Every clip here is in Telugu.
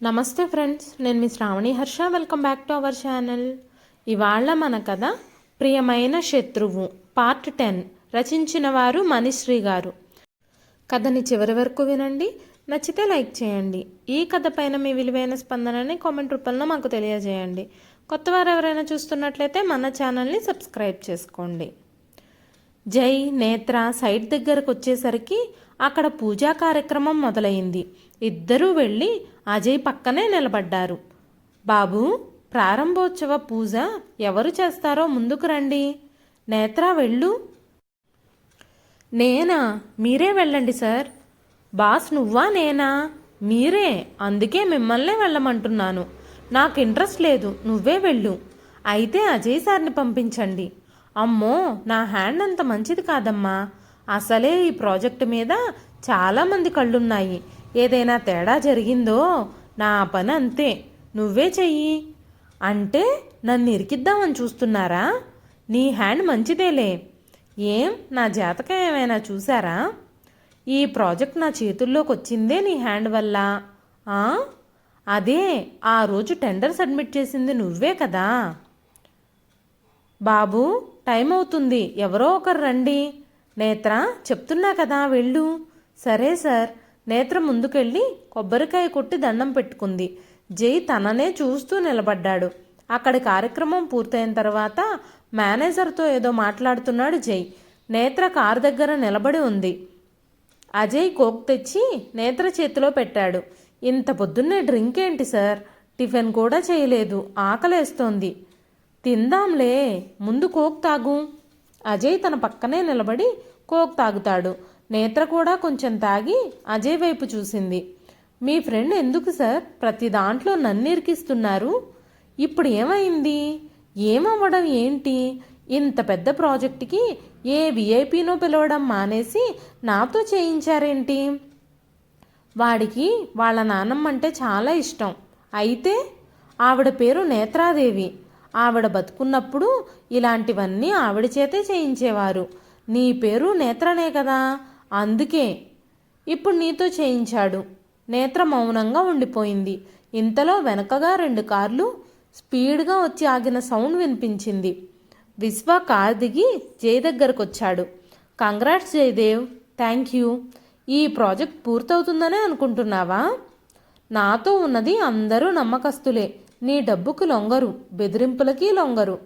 నమస్తే ఫ్రెండ్స్ నేను మీ Shravani Harsha. Welcome back to our channel ఇవాళ మన కథ ప్రియమైన శత్రువు పార్ట్ టెన్ రచించిన వారు మణిశ్రీ గారు. కథని చివరి వరకు వినండి. నచ్చితే లైక్ చేయండి. ఈ కథ పైన మీ విలువైన స్పందనని కామెంట్ రూపంలో మాకు తెలియజేయండి. కొత్త వారు ఎవరైనా చూస్తున్నట్లయితే మన ఛానల్ని సబ్స్క్రైబ్ చేసుకోండి. జై నేత్ర సైట్ దగ్గరకు వచ్చేసరికి అక్కడ పూజా కార్యక్రమం మొదలైంది. ఇద్దరూ వెళ్ళి అజయ్ పక్కనే నిలబడ్డారు. బాబు ప్రారంభోత్సవ పూజ ఎవరు చేస్తారో ముందుకు రండి. నేత్రా వెళ్ళు. నేనా? మీరే వెళ్ళండి సార్. బాస్ నువ్వా? నేనా? మీరే. అందుకే మిమ్మల్నే వెళ్ళమంటున్నాను. నాకు ఇంట్రెస్ట్ లేదు. నువ్వే వెళ్ళు. అయితే అజయ్ సార్ని పంపించండి. అమ్మో నా హ్యాండ్ అంత మంచిది కాదమ్మా. అసలే ఈ ప్రాజెక్టు మీద చాలామంది కళ్ళున్నాయి. ఏదైనా తేడా జరిగిందో నా పని అంతే. నువ్వే చెయ్యి. అంటే నన్ను ఇరికిద్దామని చూస్తున్నారా? నీ హ్యాండ్ మంచిదేలే. ఏం? నా జాతకం ఏమైనా చూసారా ఈ ప్రాజెక్ట్ నా చేతుల్లోకి వచ్చిందే నీ హ్యాండ్ వల్ల. అదే ఆ రోజు టెండర్ సబ్మిట్ చేసింది నువ్వే కదా. బాబు టైం అవుతుంది. ఎవరో ఒకరు రండి. నేత్ర చెప్తున్నా కదా వెళ్ళు. సరే సార్. నేత్ర ముందుకెళ్ళి కొబ్బరికాయ కొట్టి దండం పెట్టుకుంది. జై తననే చూస్తూ నిలబడ్డాడు. అక్కడి కార్యక్రమం పూర్తయిన తర్వాత మేనేజర్తో ఏదో మాట్లాడుతున్నాడు జై. నేత్ర కారు దగ్గర నిలబడి ఉంది. అజయ్ కోక్ తెచ్చి నేత్ర చేతిలో పెట్టాడు. ఇంత పొద్దున్నే డ్రింక్ ఏంటి సార్? టిఫిన్ కూడా చేయలేదు. ఆకలేస్తోంది. తిందాంలే. ముందు కోక్ తాగు. అజయ్ తన పక్కనే నిలబడి కోక్ తాగుతాడు. నేత్ర కూడా కొంచెం తాగి అజయ్ వైపు చూసింది. మీ ఫ్రెండ్ ఎందుకు సార్? ప్రతి దాంట్లో నన్ను ఇరికిస్తున్నారు ఇప్పుడు ఏమైంది? ఏమవ్వడం ఏంటి? ఇంత పెద్ద ప్రాజెక్టుకి ఏ విఐపీనో పిలవడం మానేసి నాతో చేయించారేంటి? వాడికి వాళ్ళ నాన్నమ్మ అంటే చాలా ఇష్టం. అయితే ఆవిడ పేరు నేత్రాదేవి. ఆవిడ బతుకున్నప్పుడు ఇలాంటివన్నీ ఆవిడ చేతే చేయించేవారు. నీ పేరు నేత్రనే కదా. అందుకే ఇప్పుడు నీతో చేయించాడు. నేత్ర మౌనంగా ఉండిపోయింది. ఇంతలో వెనకగా రెండు కార్లు స్పీడ్గా వచ్చి ఆగిన సౌండ్ వినిపించింది. విశ్వ కార్ దిగి జై దగ్గరకు వచ్చాడు కంగ్రాట్స్ జయదేవ్ థ్యాంక్ యూ. ఈ ప్రాజెక్ట్ పూర్తవుతుందనే అనుకుంటున్నావా? నాతో ఉన్నది అందరూ నమ్మకస్తులే. నీ డబ్బుకు లొంగరు బెదిరింపులకి లొంగరు.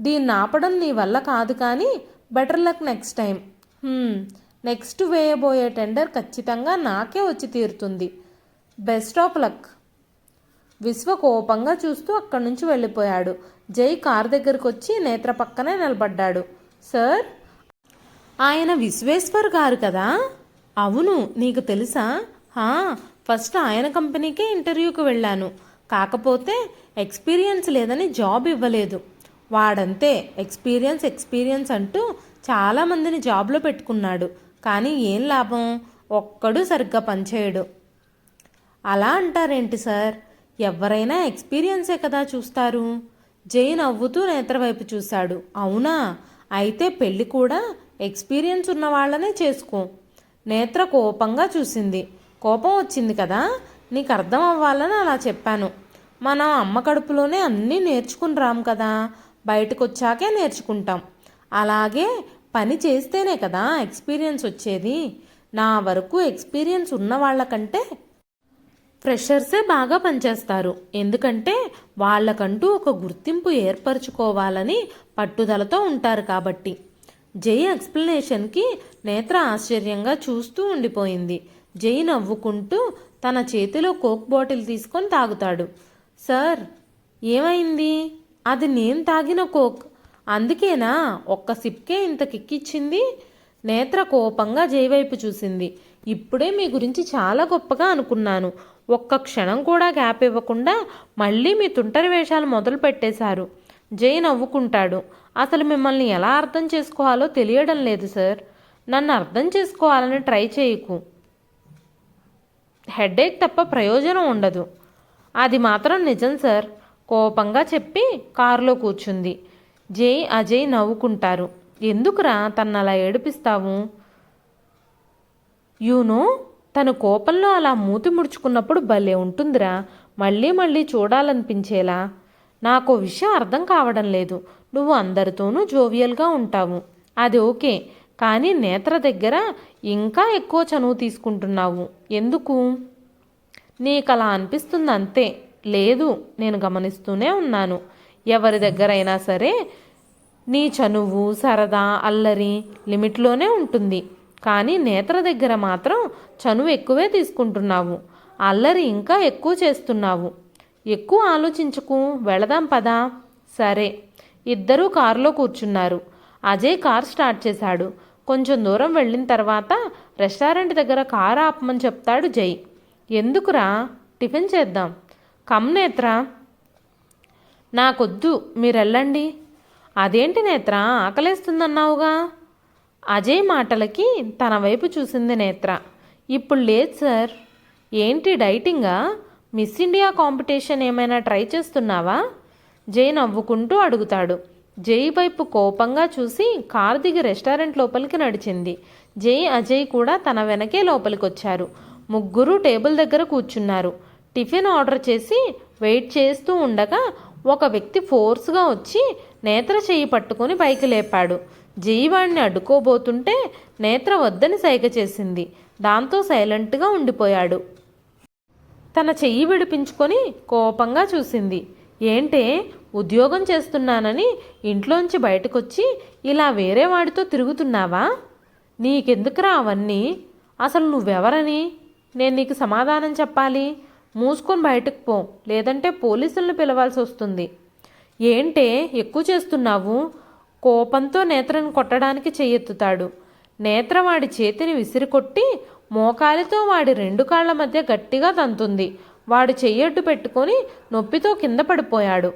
దీన్ని ఆపడం నీ వల్ల కాదు కానీ better luck next time. Next వేయబోయే tender ఖచ్చితంగా నాకే వచ్చి తీరుతుంది. Best of luck. విశ్వ కోపంగా చూస్తూ అక్కడి నుంచి వెళ్ళిపోయాడు. జై కార్ దగ్గరకు వచ్చి నేత్ర పక్కనే నిలబడ్డాడు. సార్ ఆయన విశ్వేశ్వర్ గారు కదా? అవును నీకు తెలుసా? హా ఫస్ట్ ఆయన కంపెనీకే ఇంటర్వ్యూకి వెళ్ళాను. కాకపోతే ఎక్స్పీరియన్స్ లేదని జాబ్ ఇవ్వలేదు. వాడంతే ఎక్స్పీరియన్స్ ఎక్స్పీరియన్స్ అంటూ చాలామందిని జాబ్లో పెట్టుకున్నాడు. కానీ ఏం లాభం? ఒక్కడు సరిగ్గా పనిచేయడు. అలా అంటారేంటి సార్? ఎవరైనా ఎక్స్పీరియన్సే కదా చూస్తారు. జై నవ్వుతూ నేత్ర వైపు చూశాడు. అవునా? అయితే పెళ్ళి కూడా ఎక్స్పీరియన్స్ ఉన్న వాళ్ళనే చేసుకో. నేత్ర కోపంగా చూసింది. కోపం వచ్చింది కదా? నీకు అర్థం అవ్వాలని అలా చెప్పాను. మనం అమ్మ కడుపులోనే అన్నీ నేర్చుకుని రాము కదా? బయటకు వచ్చాకే నేర్చుకుంటాం. అలాగే పని చేస్తేనే కదా ఎక్స్పీరియన్స్ వచ్చేది. నా వరకు ఎక్స్పీరియన్స్ ఉన్న వాళ్ళకంటే ఫ్రెషర్సే బాగా పనిచేస్తారు. ఎందుకంటే వాళ్ళకంటూ ఒక గుర్తింపు ఏర్పరచుకోవాలని పట్టుదలతో ఉంటారు కాబట్టి. జై ఎక్స్ప్లెనేషన్కి నేత్ర ఆశ్చర్యంగా చూస్తూ ఉండిపోయింది. జై నవ్వుకుంటూ తన చేతిలో కోక్ బాటిల్ తీసుకొని తాగుతాడు. సార్ ఏమైంది? అది నేను తాగిన కోక్. అందుకేనా ఒక్క సిప్కే ఇంత కిక్కిచ్చింది? నేత్ర కోపంగా జయవైపు చూసింది. ఇప్పుడే మీ గురించి చాలా గొప్పగా అనుకున్నాను. ఒక్క క్షణం కూడా గ్యాప్ ఇవ్వకుండా మళ్ళీ మీ తుంటరి వేషాలు మొదలు పెట్టేశారు. జై నవ్వుకుంటాడు. అసలు మిమ్మల్ని ఎలా అర్థం చేసుకోవాలో తెలియడం లేదు సార్. నన్ను అర్థం చేసుకోవాలని ట్రై చేయకు. హెడేక్ తప్ప ప్రయోజనం ఉండదు. అది మాత్రం నిజం సార్. కోపంగా చెప్పి కారులో కూర్చుంది. జై అజయ్ నవ్వుకుంటారు. ఎందుకురా తను అలా ఏడిపిస్తావు? యూనో తన కోపంలో అలా మూతి ముడుచుకున్నప్పుడు భలే ఉంటుందిరా. మళ్ళీ మళ్ళీ చూడాలనిపించేలా. నాకు విషయం అర్థం కావడం లేదు. నువ్వు అందరితోనూ జోవియల్గా ఉంటావు. అది ఓకే. కానీ నేత్ర దగ్గర ఇంకా ఎక్కువ చనువు తీసుకుంటున్నావు. ఎందుకు? నీకు అలా అనిపిస్తుంది అంతే లేదు నేను గమనిస్తూనే ఉన్నాను. ఎవరి దగ్గరైనా సరే నీ చనువు సరదా అల్లరి లిమిట్లోనే ఉంటుంది. కానీ నేత్ర దగ్గర మాత్రం చనువు ఎక్కువే తీసుకుంటున్నావు. అల్లరి ఇంకా ఎక్కువ చేస్తున్నావు. ఎక్కువ ఆలోచించకు వెళదాం పదా. సరే. ఇద్దరూ కారులో కూర్చున్నారు. అజయ్ కార్ స్టార్ట్ చేశాడు. కొంచెం దూరం వెళ్ళిన తర్వాత రెస్టారెంట్ దగ్గర కారు ఆపమని చెప్తాడు జై. ఎందుకురా? టిఫిన్ చేద్దాం. కమ్ నేత్ర. నాకొద్దు మీరెళ్ళండి. అదేంటి నేత్ర ఆకలేస్తుందన్నావుగా? అజయ్ మాటలకి తన వైపు చూసింది నేత్ర. ఇప్పుడు లేదు సార్. ఏంటి డైటింగా? మిస్ ఇండియా కాంపిటీషన్ ఏమైనా ట్రై చేస్తున్నావా? జై నవ్వుకుంటూ అడుగుతాడు. జై వైపు కోపంగా చూసి కారు దిగి రెస్టారెంట్ లోపలికి నడిచింది. జై అజయ్ కూడా తన వెనకే లోపలికి వచ్చారు ముగ్గురు టేబుల్ దగ్గర కూర్చున్నారు. టిఫిన్ ఆర్డర్ చేసి వెయిట్ చేస్తూ ఉండగా ఒక వ్యక్తి ఫోర్స్గా వచ్చి నేత్ర చెయ్యి పట్టుకొని పైకి లేపాడు. జై వాడిని అడ్డుకోబోతుంటే నేత్ర వద్దని సైగ చేసింది. దాంతో సైలెంట్గా ఉండిపోయాడు. తన చెయ్యి విడిపించుకొని కోపంగా చూసింది. ఏంటే ఉద్యోగం చేస్తున్నానని ఇంట్లోంచి బయటకొచ్చి ఇలా వేరే వాడితో తిరుగుతున్నావా? నీకెందుకురా అవన్నీ? అసలు నువ్వెవరని? నేను నీకు సమాధానం చెప్పాలి. మూసుకొని బయటకు పో. లేదంటే పోలీసులను పిలవాల్సి వస్తుంది. ఏంటే ఎక్కువ చేస్తున్నావు? కోపంతో నేత్రను కొట్టడానికి చెయ్యెత్తుతాడు. నేత్ర వాడి చేతిని విసిరికొట్టి మోకాలితో వాడి రెండు కాళ్ళ మధ్య గట్టిగా తంతుంది. వాడు చెయ్యడ్డు పెట్టుకొని నొప్పితో కింద పడిపోయాడు.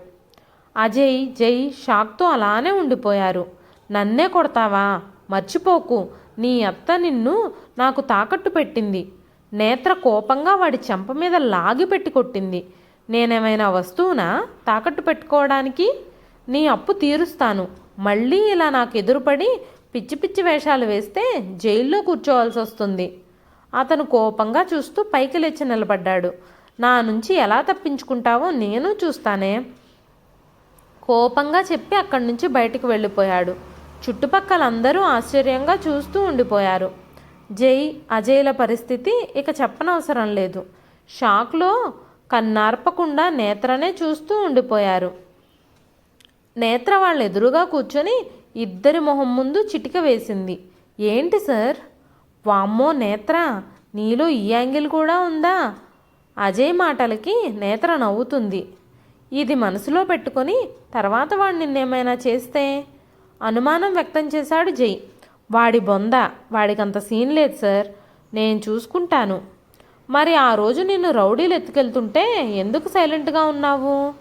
అజయ్ జై షాక్తో అలానే ఉండిపోయారు. నన్నే కొడతావా? మర్చిపోకు. నీ అత్త నిన్ను నాకు తాకట్టు పెట్టింది. నేత్ర కోపంగా వాడి చెంప మీద లాగి పెట్టి కొట్టింది. నేనేమైనా వస్తువునా? తాకట్టు పెట్టుకోవడానికి నీ అప్పు తీరుస్తాను. మళ్ళీ ఇలా నాకు ఎదురుపడి పిచ్చి పిచ్చి వేషాలు వేస్తే జైల్లో కూర్చోవాల్సి వస్తుంది. అతను కోపంగా చూస్తూ పైకి లేచి నిలబడ్డాడు. నా నుంచి ఎలా తప్పించుకుంటావో నేను చూస్తానే. కోపంగా చెప్పి అక్కడి నుంచి బయటికి వెళ్ళిపోయాడు. చుట్టుపక్కలందరూ ఆశ్చర్యంగా చూస్తూ ఉండిపోయారు. జై అజయ్ల పరిస్థితి ఇక చెప్పనవసరం లేదు. షాక్లో కన్నార్పకుండా నేత్రనే చూస్తూ ఉండిపోయారు. నేత్ర వాళ్ళ ఎదురుగా కూర్చొని ఇద్దరి మొహం ముందు చిటిక వేసింది. ఏంటి సార్? వామ్మో నేత్ర నీలో ఈ యాంగిల్ కూడా ఉందా? అజయ్ మాటలకి నేత్ర నవ్వుతుంది. ఇది మనసులో పెట్టుకొని తర్వాత వాడు నిన్నేమైనా చేస్తే? అనుమానం వ్యక్తం చేశాడు జై. వాడి బొంద వాడికంత సీన్ లేదు సార్. నేను చూసుకుంటాను. మరి ఆ రోజు నిన్ను రౌడీలు ఎత్తుకెళ్తుంటే ఎందుకు సైలెంట్గా ఉన్నావు?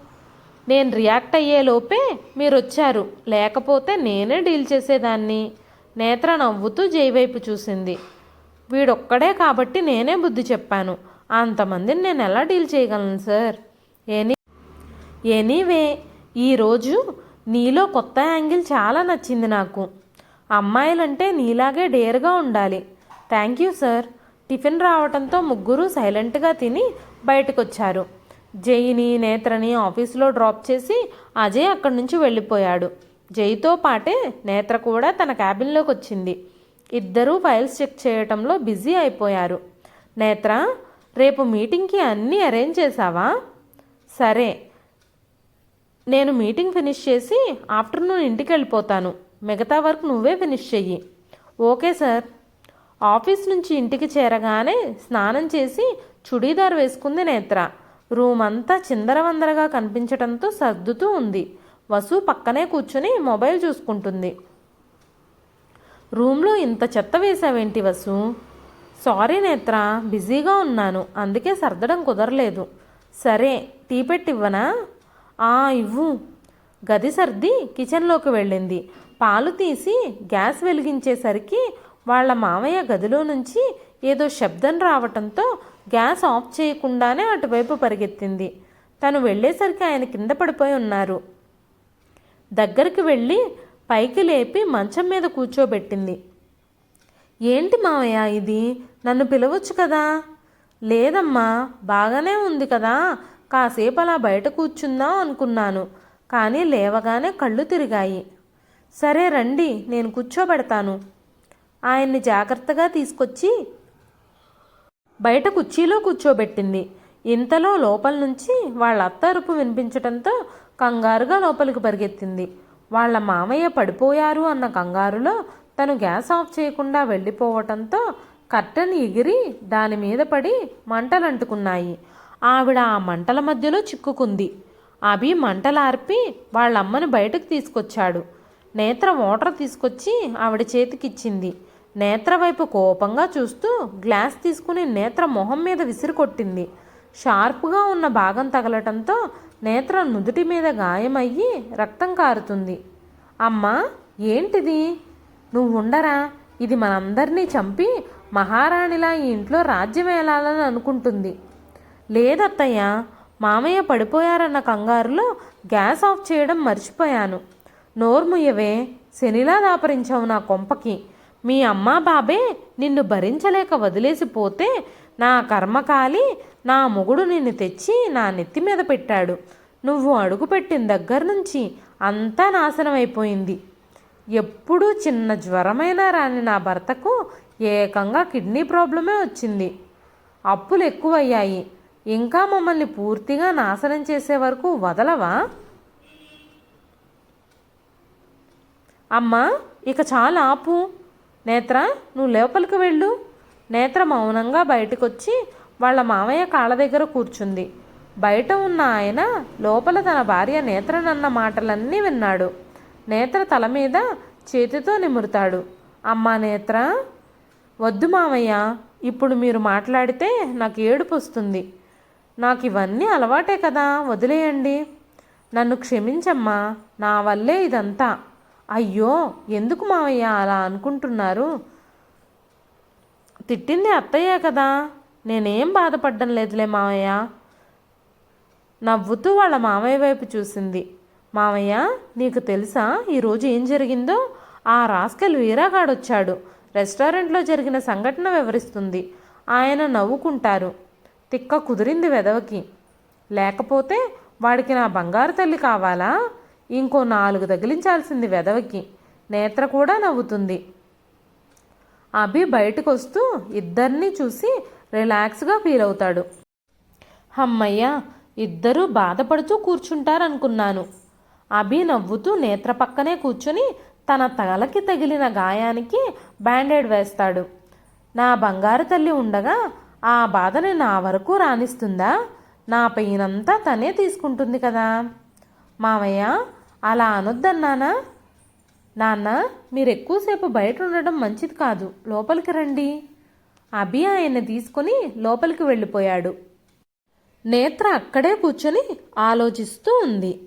నేను రియాక్ట్ అయ్యే లోపే మీరు వచ్చారు లేకపోతే నేనే డీల్ చేసేదాన్ని. నేత్ర నవ్వుతూ జైవైపు చూసింది. వీడొక్కడే కాబట్టి నేనే బుద్ధి చెప్పాను. అంతమందిని నేను ఎలా డీల్ చేయగలను సార్? ఎనీ ఎనీవే ఈరోజు నీలో కొత్త యాంగిల్ చాలా నచ్చింది నాకు. అమ్మాయిలంటే నీలాగే డేర్గా ఉండాలి. Thank you sir. టిఫిన్ రావడంతో ముగ్గురు సైలెంట్గా తిని బయటకొచ్చారు. జైని నేత్రని ఆఫీసులో డ్రాప్ చేసి అజయ్ అక్కడి నుంచి వెళ్ళిపోయాడు. జైతో పాటే నేత్ర కూడా తన క్యాబిన్లోకి వచ్చింది ఇద్దరూ ఫైల్స్ చెక్ చేయటంలో బిజీ అయిపోయారు. నేత్ర రేపు మీటింగ్కి అన్నీ అరేంజ్ చేసావా సరే. నేను మీటింగ్ ఫినిష్ చేసి ఆఫ్టర్నూన్ ఇంటికి వెళ్ళిపోతాను. మిగతా వర్క్ నువ్వే ఫినిష్ చెయ్యి. Okay sir. ఆఫీస్ నుంచి ఇంటికి చేరగానే స్నానం చేసి చుడీదార్ వేసుకుంది నేత్ర. రూమ్ అంతా చిందరవందరగా కనిపించడంతో సర్దుతూ ఉంది. వసు పక్కనే కూర్చుని మొబైల్ చూసుకుంటుంది. రూమ్లో ఇంత చెత్త వేసావేంటి వసు? సారీ నేత్ర బిజీగా ఉన్నాను. అందుకే సర్దడం కుదరలేదు. సరే టీ పెట్టివ్వనా? ఆ ఇవ్వు. గది సర్ది కిచెన్లోకి వెళ్ళింది. పాలు తీసి గ్యాస్ వెలిగించేసరికి వాళ్ళ మామయ్య గదిలో నుంచి ఏదో శబ్దం రావటంతో గ్యాస్ ఆఫ్ చేయకుండానే అటువైపు పరిగెత్తింది. తను వెళ్ళేసరికి ఆయన కింద పడిపోయి ఉన్నారు. దగ్గరికి వెళ్ళి పైకి లేపి మంచం మీద కూర్చోబెట్టింది. ఏంటి మావయ్య ఇది? నన్ను పిలవచ్చు కదా? లేదమ్మా బాగానే ఉంది కదా. కాసేపు అలా బయట కూర్చుందాం అనుకున్నాను. కానీ లేవగానే కళ్ళు తిరిగాయి. సరే రండి నేను కూర్చోబెడతాను. ఆయన్ని జాగ్రత్తగా తీసుకొచ్చి బయట కుర్చీలో కూర్చోబెట్టింది. ఇంతలో లోపల నుంచి వాళ్ళ అత్త అరుపు వినిపించటంతో కంగారుగా లోపలికి పరిగెత్తింది. వాళ్ళ మామయ్య పడిపోయారు అన్న కంగారులో తను గ్యాస్ ఆఫ్ చేయకుండా వెళ్ళిపోవటంతో కర్టన్ ఎగిరి దాని మీద పడి మంటలు అంటుకున్నాయి ఆవిడ ఆ మంటల మధ్యలో చిక్కుకుంది. అభి మంటలార్పి వాళ్ళమ్మని బయటకు తీసుకొచ్చాడు. నేత్ర వాటర్ తీసుకొచ్చి ఆవిడ చేతికిచ్చింది. నేత్ర వైపు కోపంగా చూస్తూ గ్లాస్ తీసుకుని నేత్ర మొహం మీద విసిరి కొట్టింది షార్ప్గా ఉన్న భాగం తగలటంతో నేత్ర నుదుటి మీద గాయమయ్యి రక్తం కారుతుంది. అమ్మా ఏంటిది? నువ్వు ఉండరా? ఇది మనందరినీ చంపి మహారాణిలా ఈ ఇంట్లో రాజ్యం వేలాలని అనుకుంటుంది. లేదత్తయ్య మామయ్య పడిపోయారన్న కంగారులో గ్యాస్ ఆఫ్ చేయడం మర్చిపోయాను. నోర్ముయ్యవే శనిలా దాపరించావు నా కొంపకి. మీ అమ్మా బాబే నిన్ను భరించలేక వదిలేసిపోతే నా కర్మకాలి నా మొగుడు నిన్ను తెచ్చి నా నెత్తి మీద పెట్టాడు. నువ్వు అడుగుపెట్టిన దగ్గర నుంచి అంతా నాశనం అయిపోయింది ఎప్పుడూ చిన్న జ్వరమైనా రాని నా భర్తకు ఏకంగా కిడ్నీ ప్రాబ్లమే వచ్చింది. అప్పులు ఎక్కువయ్యాయి ఇంకా మమ్మల్ని పూర్తిగా నాశనం చేసే వరకు వదలవా? అమ్మా ఇక చాలా ఆపు. నేత్ర నువ్వు లోపలికి వెళ్ళు. నేత్ర మౌనంగా బయటకొచ్చి వాళ్ళ మామయ్య కాళ్ళ దగ్గర కూర్చుంది. బయట ఉన్న ఆయన లోపల తన భార్య నేత్రనన్న మాటలన్నీ విన్నాడు. నేత్ర తల మీద చేతితో నిమురుతాడు. అమ్మా నేత్ర! వద్దు మామయ్య ఇప్పుడు మీరు మాట్లాడితే నాకు ఏడుపు వస్తుంది. నాకు ఇవన్నీ అలవాటే కదా వదిలేయండి. నన్ను క్షమించమ్మా నా వల్లే ఇదంతా. అయ్యో ఎందుకు మావయ్య అలా అనుకుంటున్నారు? తిట్టింది అత్తయ్యే కదా. నేనేం బాధపడ్డం లేదులే మావయ్య. నవ్వుతూ వాళ్ళ మామయ్య వైపు చూసింది. మామయ్య నీకు తెలుసా ఈరోజు ఏం జరిగిందో? ఆ రాస్కెల్ వీరాగాడొచ్చాడు. రెస్టారెంట్లో జరిగిన సంఘటన వివరిస్తుంది. ఆయన నవ్వుకుంటారు. తిక్క కుదిరింది వెదవకి. లేకపోతే వాడికి నా బంగారు తల్లి కావాలా? ఇంకో నాలుగు తగిలించాల్సింది వెదవకి. నేత్ర కూడా నవ్వుతుంది. అభి బయటకు వస్తూ ఇద్దరినీ చూసి రిలాక్స్గా ఫీల్ అవుతాడు హమ్మయ్య ఇద్దరూ బాధపడుతూ కూర్చుంటారనుకున్నాను. అభి నవ్వుతూ నేత్ర పక్కనే కూర్చుని తన తలకి తగిలిన గాయానికి బ్యాండేడ్ వేస్తాడు. నా బంగారు తల్లి ఉండగా ఆ బాధని నా వరకు రాణిస్తుందా? నా పెయినంతా తనే తీసుకుంటుంది కదా. మామయ్య అలా అనొద్దన్నానా నాన్న. మీరు ఎక్కువసేపు బయట ఉండడం మంచిది కాదు. లోపలికి రండి. అభి ఆయన్ని తీసుకొని లోపలికి వెళ్ళిపోయాడు. నేత్ర అక్కడే కూర్చొని ఆలోచిస్తూ ఉంది.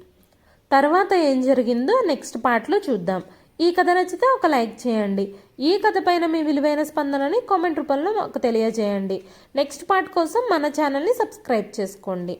తర్వాత ఏం జరిగిందో నెక్స్ట్ పార్ట్లో చూద్దాం. ఈ కథ నచ్చితే ఒక లైక్ చేయండి. ఈ కథ పైన మీ విలువైన స్పందనని కామెంట్ రూపంలో మాకు తెలియజేయండి. నెక్స్ట్ పార్ట్ కోసం మన ఛానల్ని సబ్స్క్రైబ్ చేసుకోండి.